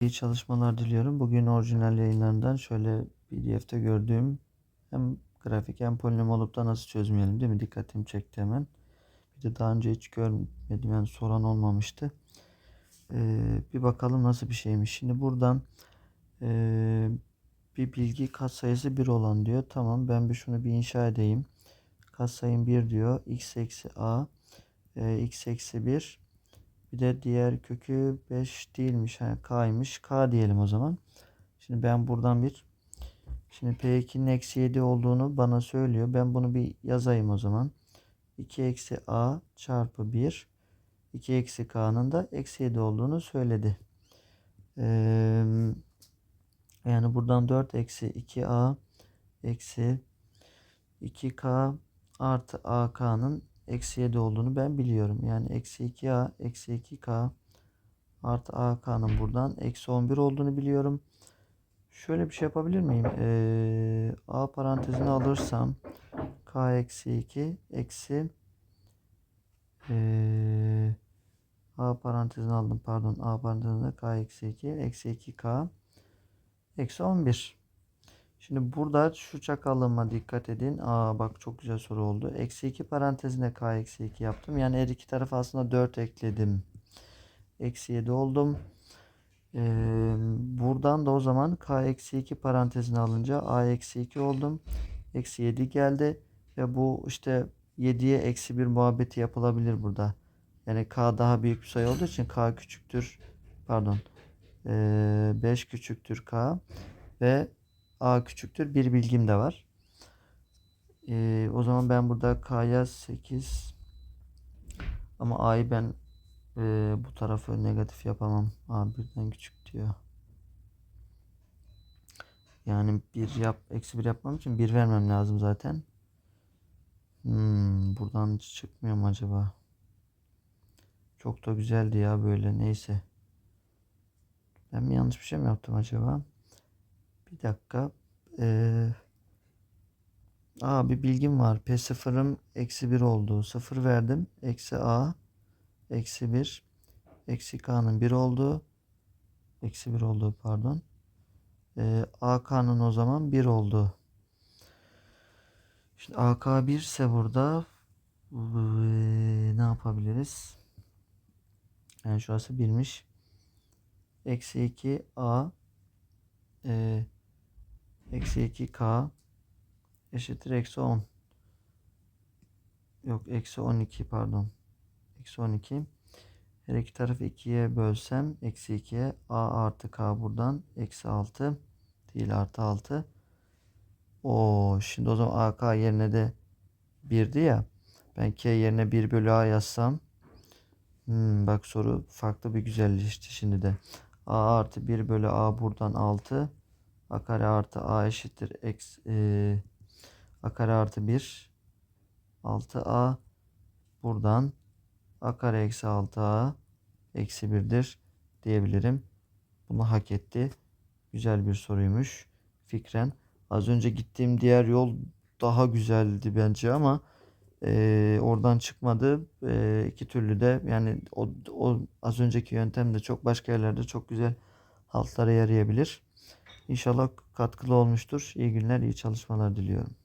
İyi çalışmalar diliyorum. Bugün orijinal yayınlarından şöyle PDF'te gördüğüm hem grafik hem polinom olup da nasıl çözmeyelim değil mi? Dikkatimi çekti hemen. Bir de daha önce hiç görmedim yani soran olmamıştı. Ee, bir bakalım nasıl bir şeymiş. Şimdi buradan ee, bir bilgi katsayısı 1 olan diyor. Tamam ben bir şunu bir inşa edeyim. Katsayım 1 diyor. x eksi a e, x eksi 1 bir de diğer kökü 5 değilmiş. Yani k'ymış. K diyelim o zaman. Şimdi ben buradan bir Şimdi P2'nin eksi 7 olduğunu bana söylüyor. Ben bunu bir yazayım o zaman. 2 eksi A çarpı 1. 2 eksi K'nın da eksi 7 olduğunu söyledi. Ee, yani buradan 4 eksi 2A eksi 2K artı AK'nın eksi 7 olduğunu ben biliyorum. Yani eksi 2a eksi 2k artı ak'nın buradan eksi 11 olduğunu biliyorum. Şöyle bir şey yapabilir miyim? Ee, a parantezini alırsam k eksi 2 eksi ee, a parantezini aldım pardon a parantezinde k eksi 2 eksi 2k eksi 11. Şimdi burada şu çakallığıma dikkat edin. Aa bak çok güzel soru oldu. Eksi 2 parantezine k eksi 2 yaptım. Yani her iki tarafa aslında 4 ekledim. Eksi 7 oldum. Ee, buradan da o zaman k eksi 2 parantezine alınca a eksi 2 oldum. Eksi 7 geldi. Ve bu işte 7'ye eksi 1 muhabbeti yapılabilir burada. Yani k daha büyük bir sayı olduğu için k küçüktür. Pardon. Ee, 5 küçüktür k. Ve a küçüktür bir bilgim de var. Ee, o zaman ben burada k'ya 8 ama a'yı ben e, bu tarafı negatif yapamam. a birden küçük diyor. Yani bir yap eksi bir yapmam için bir vermem lazım zaten. Hmm, buradan çıkmıyor mu acaba? Çok da güzeldi ya böyle neyse. Ben mi yanlış bir şey mi yaptım acaba? Bir dakika. Ee, aa bir bilgim var. P0'ım eksi 1 oldu. 0 verdim. Eksi A. Eksi 1. Eksi K'nın 1 olduğu. Eksi 1 olduğu pardon. Ee, AK'nın o zaman 1 oldu. Şimdi AK 1 ise burada ee, ne yapabiliriz? Yani şurası 1'miş. Eksi 2 A e, eksi 2k eşittir eksi 10 yok eksi 12 pardon. Eksi 12 her iki tarafı 2'ye bölsem eksi 2'ye a artı k buradan eksi 6 değil artı 6 o şimdi o zaman ak yerine de 1'di ya. Ben k yerine 1 bölü a yazsam hmm, bak soru farklı bir güzelleşti şimdi de. A artı 1 bölü a buradan 6 a kare artı a eşittir x e, a kare artı 1 6a buradan a kare eksi 6a eksi 1'dir diyebilirim. Bunu hak etti. Güzel bir soruymuş fikren. Az önce gittiğim diğer yol daha güzeldi bence ama e, oradan çıkmadı. E, iki türlü de yani o, o az önceki yöntem de çok başka yerlerde çok güzel haltlara yarayabilir. İnşallah katkılı olmuştur. İyi günler, iyi çalışmalar diliyorum.